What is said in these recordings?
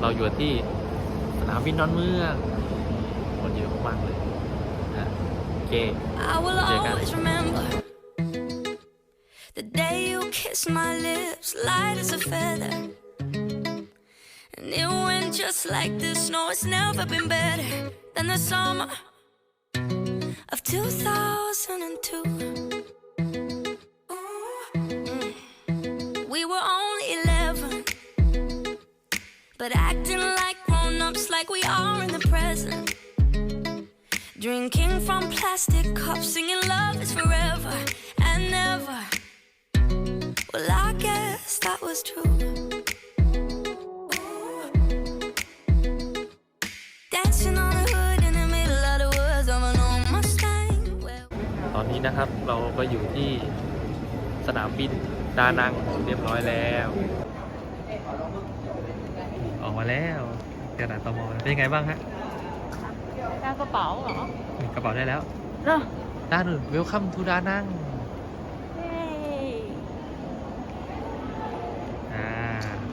เราอยู่ที่สนามบินดอนเมืองคนเยอะมากๆเลยนะโอเค I will Yeah, got it. always remember the day you kissed my lips, light as a feather. And it went just like this. No, it's never been better than the summer of 2002. But acting like grown ups, like we are in the present. Drinking from plastic cups, singing love is forever and never. Well, I guess that was true. Dancing on a hood in the middle of the woods of an old Mustang. Well, ตอนนี้นะครับเราก็อยู่ที่สนามบินดานังเรียบร้อยแล้ว ออกมาแล้วกระดาษตมเป็นยังไงบ้างฮะได้กระเป๋าเหรอกระเป๋าได้แล้วเหรอด้านอื่นเวลคัมทูดานังเฮ้ยอ่า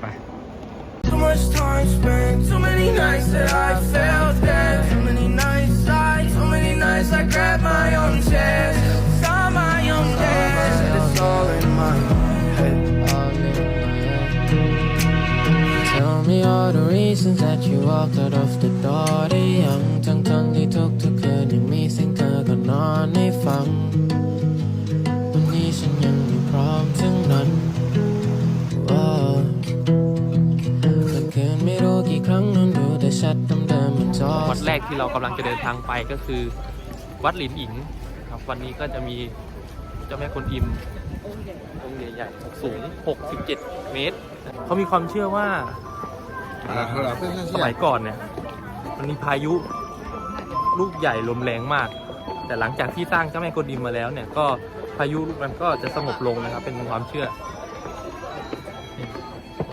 ไป Too much time spent, too many nights that I felt the reasons that you walked out of the door ได้ยังทั้งทั้งๆที่ทุกทุกๆคืนยังมีเสียงเธอก็นอนให้ฟังตรงนี้ฉันยังไม่พร้อมถึงนั้น Wow เมื่อคืนไม่รู้กี่ครั้งนอนดูแต่ชัดเดิมๆบนจอวัดแรกที่เรากำลังจะเดินทางไปก็คือ วัดหลินอิงครับวันนี้ก็จะมีเจ้าแม่กวนอิมองค์ใหญ่ๆสูง 67 เมตร เขามีความเชื่อว่า สมัยก่อนเนี่ย มันมีพายุลูกใหญ่ลมแรงมาก แต่หลังจากที่สร้างเจ้าแม่กวนอิมมาแล้วเนี่ยก็พายุลูกนั้นก็จะสงบลงนะครับ เป็นความเชื่อ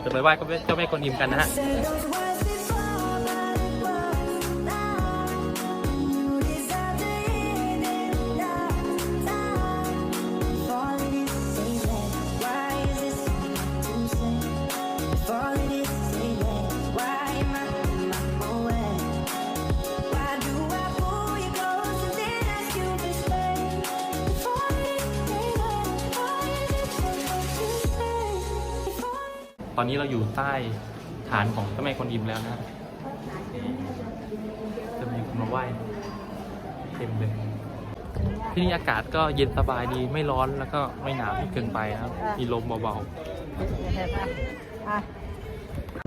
จะไปไหว้เจ้าแม่กวนอิมกันนะฮะ อนนี้เราอยู่ใต้ฐานของเจ้าแม่กวนอิมแล้วนะฮะจะมีคนมาไหว้เต็มเลยที่นี่อากาศก็เย็นสบายดีไม่ร้อนแล้วก็ไม่หนาวเกินไปนะครับ มีลมเบาอะ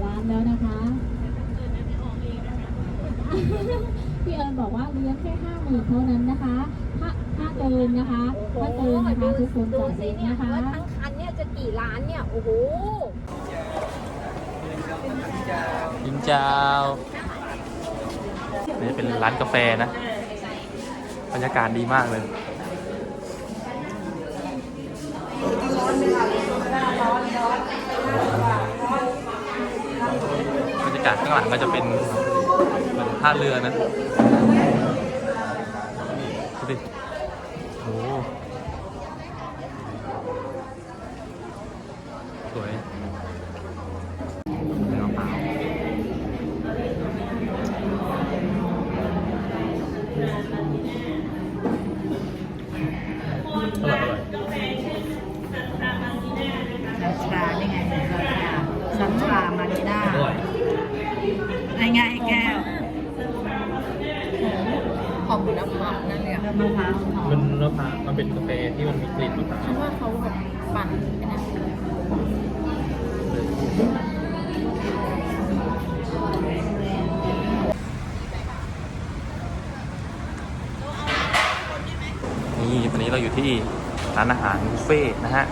ร้านแล้วนะคะพี่เอิญบอกว่าเลี้ยงแค่ห้าหมื่นเท่านั้นนะคะ ถ้าถ้าเกินนะคะ ถ้าเกินนะคะทุกคนจ่ายเองนะคะว่าทั้งคันเนี่ยจะกี่ล้านเนี่ย โอ้โห ยินเจ้านี่เป็นร้านกาแฟนะ บรรยากาศดีมากเลยบรรยากาศข้างหลังก็จะเป็นเหมือนท่าเรือนะดูดิโอ้โหสวยเป็นมะพร้าวอร่อยอร่อย ชานี่ไงสันชามาริน่า อร่อย ไอ้ไงไอ้แก้วหอมเหมือนน้ำ มันนั่นเลยอะมะพร้าวหอมมันมะพร้าวมันเป็นกาแฟที่มันมีกลิ่นมะพร้าวคิดว่าเขาแบบปั่นไอ้นั่นนี่ตอนนี้เราอยู่ที่ร้านอาหารบุฟเฟ่ต์นะฮะ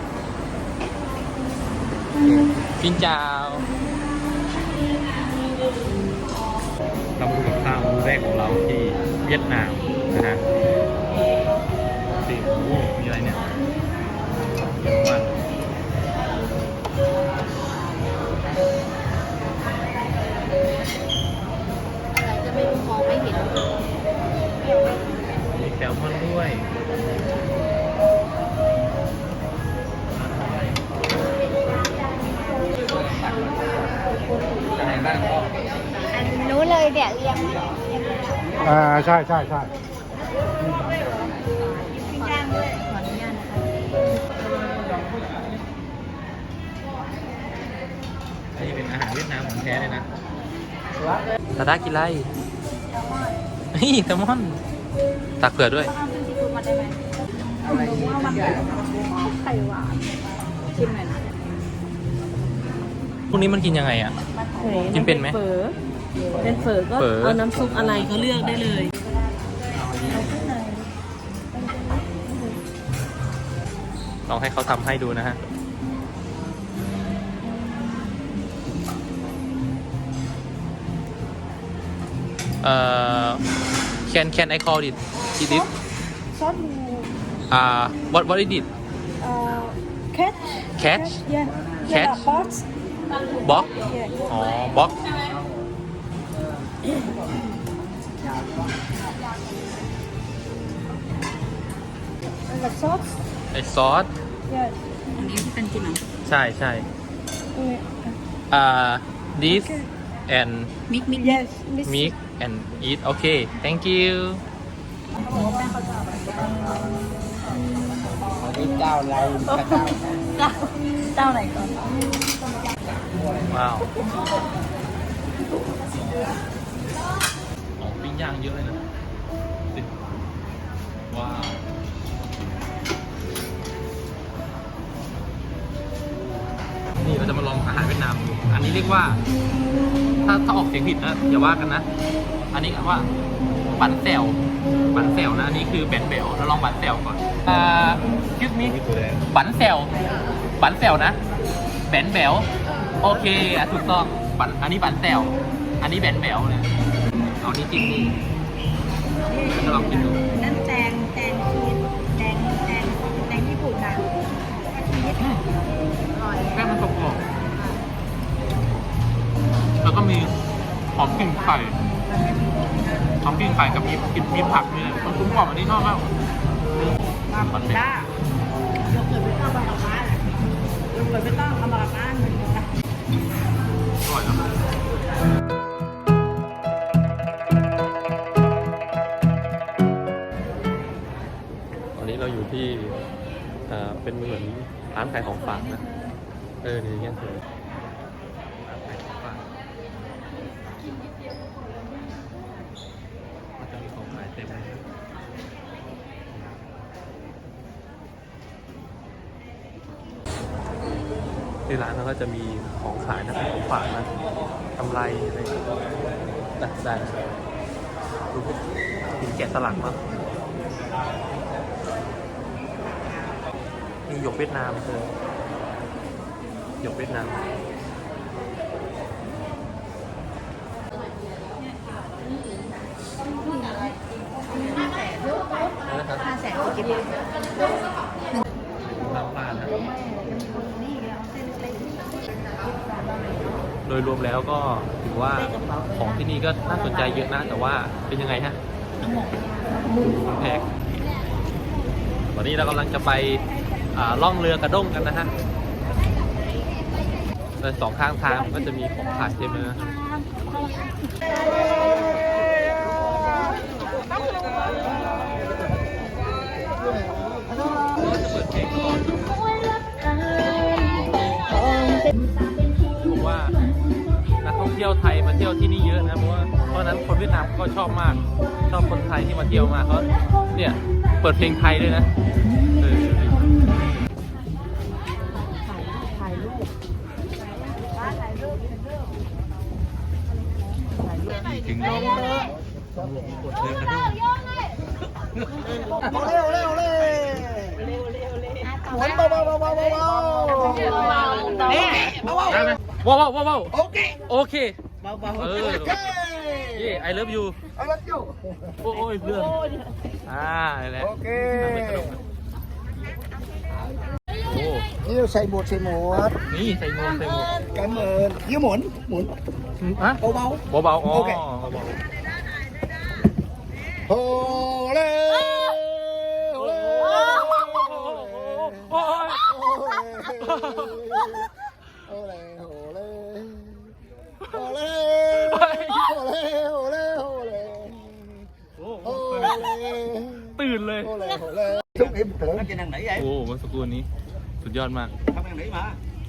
ปินจาวเรามาดูกับข้าวมื้อแรกของเราที่เวียดนามนะฮะ อะมากอะไรจะไม่รู้มองไม่เห็นมีแซลมอนด้วยอะไรบ้างเลยเนี่ยเรียง อ่า ใช่ใช่ใช่ อันนี้เป็นอาหารเวียดนามของแท้เลยนะตาดากินไรนี่แซลมอน ตักเผื่อด้วยไข่หวานชิมหน่อยนะพวกนี้มันกินยังไงอะ กินเป็นไหม เฝอเป็นเฝอก็เฝอ เอาน้ำซุปอะไรก็เลือกได้เลย ลองให้เขาทำให้ดูนะฮะ เอ่อ can can I call it it is ซอสหมูอ่า what what is it เอ่อแคท catch yeah Cat? yeah box box yeah อ๋อ box แล้วก็ซอสไอซอส yeah อันนี้ที่เป็นจริงเหรอใช่ใช่ตรงนี้อ่า this and มิกมิก yes miss mix and eat okay thank you เจ้าเจ้าไหนก่อนว้าวของปิ้งย่างเยอะเลยนะสิว้าวนี่เราจะมาลองอาหารเวียดนามดูอันนี้เรียกว่า ถ้าถ้าออกเสียงผิดนะอย่าว่ากันนะ อันนี้ว่าบันแซวบันแซวนะอันนี้คือแบนเบลเราลองบันแซวก่อนอ่าคิดมีบันแซวบันแซวนะแบนเบลโอเคอะถูกต้องบันอันนี้บันแซวอันนี้แบนเบลเนี่ยเอานี้จริงนี่จะลองกินดูนั่นแตงแตงชีสแตงแตงแตงญี่ปุ่นนะชีสแป้งมันกรอบๆแล้วก็มีหอมกลิ่นไข่ หอมกลิ่นไข่กับมีกลิ่นมีผักมีอะไรมันกลมกล่อมอันนี้ชอบมากมันเป็นได้โยเกิร์ตไม่ต้องเอามากับบ้านแหละโยเกิร์ตไม่ต้องเอามากับบ้านมันนะอร่อยนะตอนนี้เราอยู่ที่อ่อเป็นเหมือนร้านขายของฝากนะ เออนี่เงี้ยสวยร้านขายของฝากก็จะมีของขายเต็มเลยนะ ที่ร้านเขาก็จะมีของขายนะเป็นของฝากนะกำไรอะไรได้ได้ดูหินแกะสลักมั้งมีหยกเวียดนามเธอหยกเวียดนามนะครับ ห้าแสนกี่บาท น้ำปลานะโด ยรวมแล้วก็ถือว่าของที่นี่ก็น่าสนใจเยอะนะ แต่ว่าเป็นยังไงฮะแพงวันนี้เรากำลังจะไปอ่าล่องเรือกระด้งกันนะฮะโดยสองข้างทางก็จะมีของขายเต็มเลยนะจะเปิดเพลงก่อน เที่ยวที่นี่เยอะนะเพราะว่าเพราะนั้นคนเวียดนามก็ชอบมากชอบคนไทยที่มาเที่ยวมากเขาเนี่ยเปิดเพลงไทยด้วยนะเออถึงน้องต้องลงกดเรือกระด้งเร็วเร็วเร็วหมุนเบาเบาเบาเบาเบาเบาเนี่ยได้ไหมว้าวว้าวว้าวว้าวโอเคโอเค เบาเออโอเคเย่ I love you เอาละอยู่โอ้ยเพื่อนอ่านี่แหละโอเคนั่งเป็นกระดกนะโอ้นี่เราใส่หมวกใส่หมวกนี่ใส่หมวกใส่หมวกกันเหมือนยิ้มหมุนหมุนอะเบาเบาเบาๆอ๋อโอเคเบาโอ้เล่ โอ้เล่โอ้เล่โอ้เล่โอ้เล่โอ้เล่ตื่นเลย โอ้เล่โอ้เล่ทุกทีมเถอะ nó trên thằng nỉ โอ้มื่สกครู่นี้ สุดยอดมาก không thằng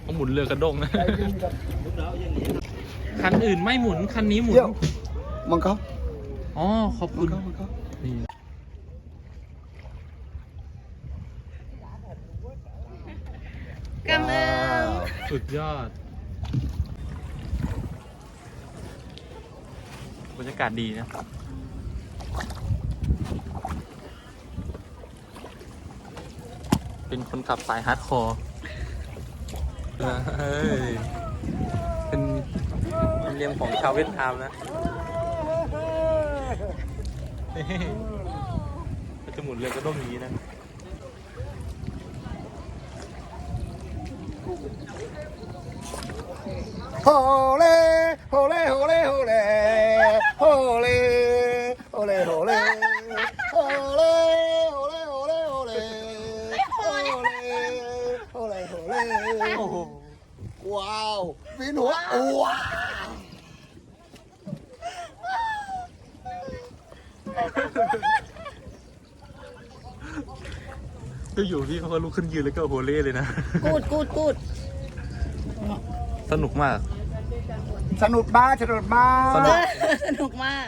เขาหมุนเรือกระด้งนะคันอื่นไม่หมุน คันนี้หมุนมังกรอ๋อ ขอบคุณกรมังกนี่ กำเอิงสุดยอด บรรยากาศดีนะเป็นคนขับสายฮาร์ดคอร์เป็นเรียงของชาวเวียดนามนะก็จะหมุนเรือก็ต้องนี้นะ โฮเล่โฮเล่โฮเล่โฮเล่ โฮเลโฮเลโฮเลโฮเลโฮเลโฮเลโฮเลโฮเลโฮเลโฮเลโอ้โหว้าววินหัวว้าวก็อยู่พี่เขาก็ลุกขึ้นยืนแล้วก็โฮเล่เลยนะ กูดกูดกูดสนุกมาก สนุกมากสนุกมากสนุกมาก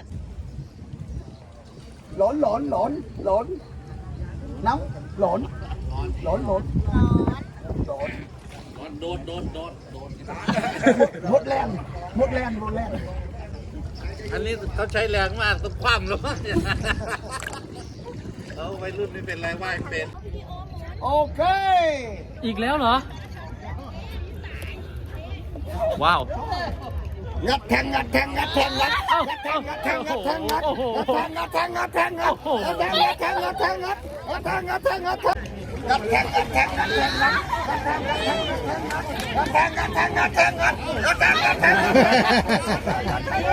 หลอนหลอนหลอนหลอนน้ำหลอนหลอนหลอนหลอนโดนโดนโดนโดดหมดแรงหมดแรงหมดแรงอันนี้เขาใช้แรงมากต้องคว่ำแล้เอาไปรุ่นไม่เป็นไรไหวเป็นโอเค อีกแล้วเหรอ ว้าว งัดแทงงัดแทงงัดแทงงัดงัดแทงงัดแทงงัดแทงงัดงัดแทงงัดแทงงัดแทงงัดแทงงัดแทงงัดแทงงัดแทงงัดแทงงัดแทงงัดแทงงัดแทงงัดแทงงัดงัดแทงงัดแทงงัดแทงงัดงัดแทงงัดแทงงัด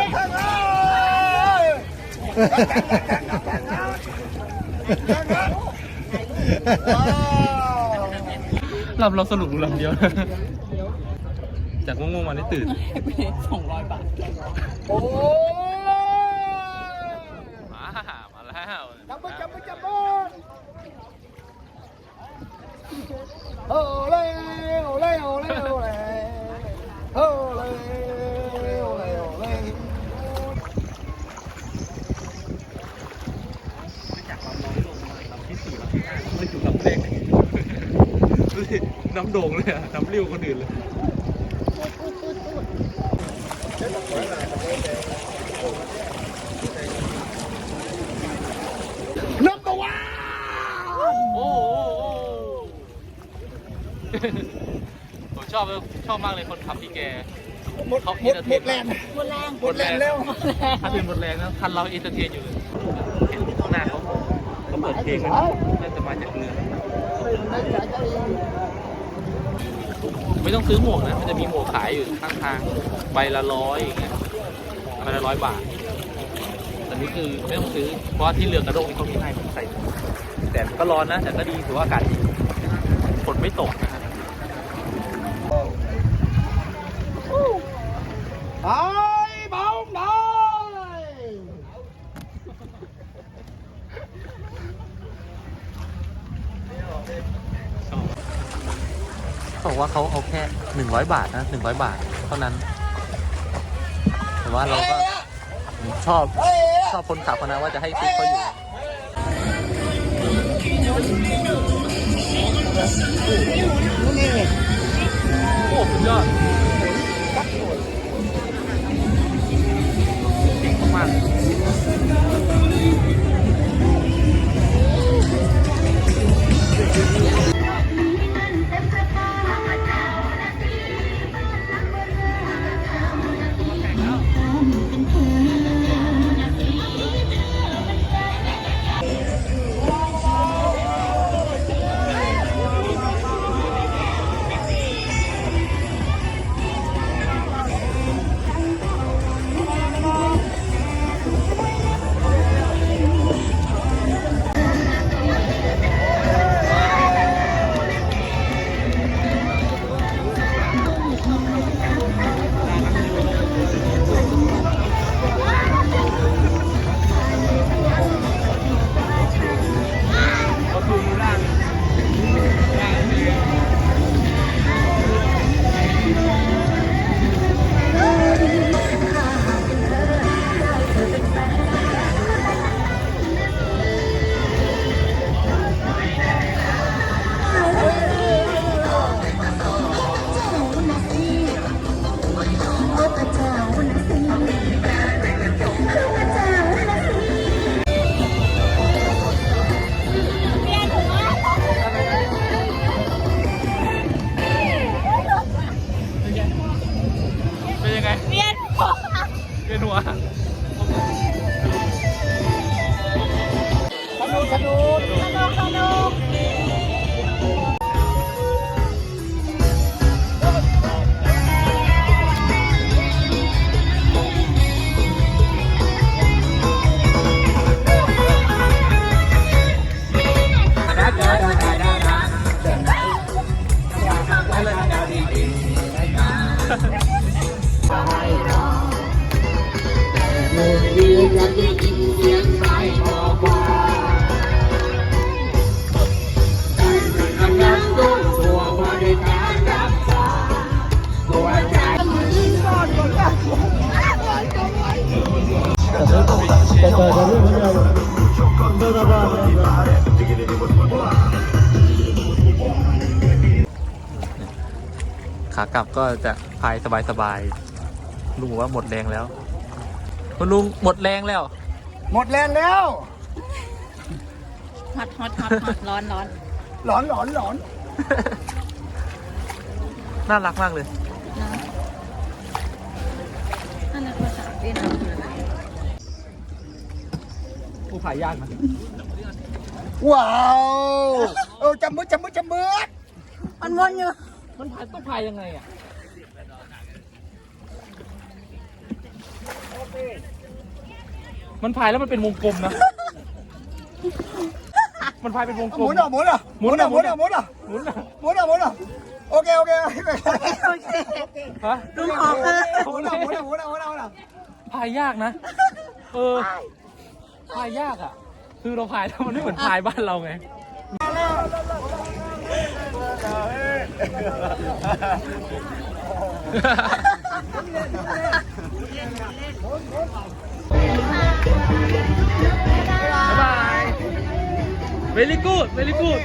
ลำเราสรุปลงเดียว จากง่วงๆมาได้ตื่นโอ้ยมามาแล้วจับมือจับมือจับมือโอ้เล่โอ้เล่โอ้เล่โอ้เล่โอ้เล่โอ้เล่โอ้เล่จากลำน้อยลงมาลำที่สี่ลำที่ห้าไม่ถึงลำแรกดูสิน้ำโด่งเลยอะน้ำเลี้ยวคนอื่นเลย นัมเบอร์วันโอ้โหผมชอบชอบมากเลยคนขับที่แก หมดเขาหมดหมดแรงหมดแรงหมดแรงแล้วคันอื่นหมดแรงนะคันเราเอนเตอร์เทนอยู่เลยเห็นข้างหน้าเขาเขาเปิดเพลงกันน่าจะมาจากเรือ ไม่ต้องซื้อหมวกนะ มันจะมีหมวกขายอยู่ข้างทางใบละร้อยอย่างเงี้ยใบละร้อยบาทแต่นี่คือไม่ต้องซื้อ เพราะที่เรือกระโดงนี่เขามีให้ผมใส่ แต่ก็ร้อนนะ แต่ก็ดีถือว่าอากาศดีฝนไม่ตกนะครับ ไอ้บ้องได้ เขา บอกว่าเขาเอาแค่หนึ่งร้อยบาทนะหนึ่งร้อยบาทเท่านั้น แต่ว่าเราก็ชอบชอบคนขับคนนั้นว่าจะให้ซิปเขาอยู่โอ้สุดยอดมาก ว ขากลับก็จะพายสบายๆลุงบอกว่าหมดแรงแล้ว คุณลุงหมดแรงแล้ว หมดแรงแล้ว ฮอตฮอตฮอตฮอตร้อนร้อนหลอนหลอนหลอนน่ารักมากเลยนั่นแหละภาษาเวียดนามคืออะไรผู้พายยากนะว้าวเออจำมืดจำมืดจำมืดมันวนอยู่มันพายต้องพายยังไงอะ มันพายแล้วมันเป็นวงกลมนะ มันพายเป็นวงกหลมุม นอะหมุนอะหมุนอะหมุนอะหมุนอะหมุนอะหมุนอะหมุนอะโอเคโอเคโอเคฮะลุงขอคือหมุนอะหมุนอะหมุนอะหมุนอะหมุนอะพายยากนะ เออ พายยากอะ คือเราพายแล้วมันไม่เหมือนพายบ้านเราไง บ๊ายบาย very good very good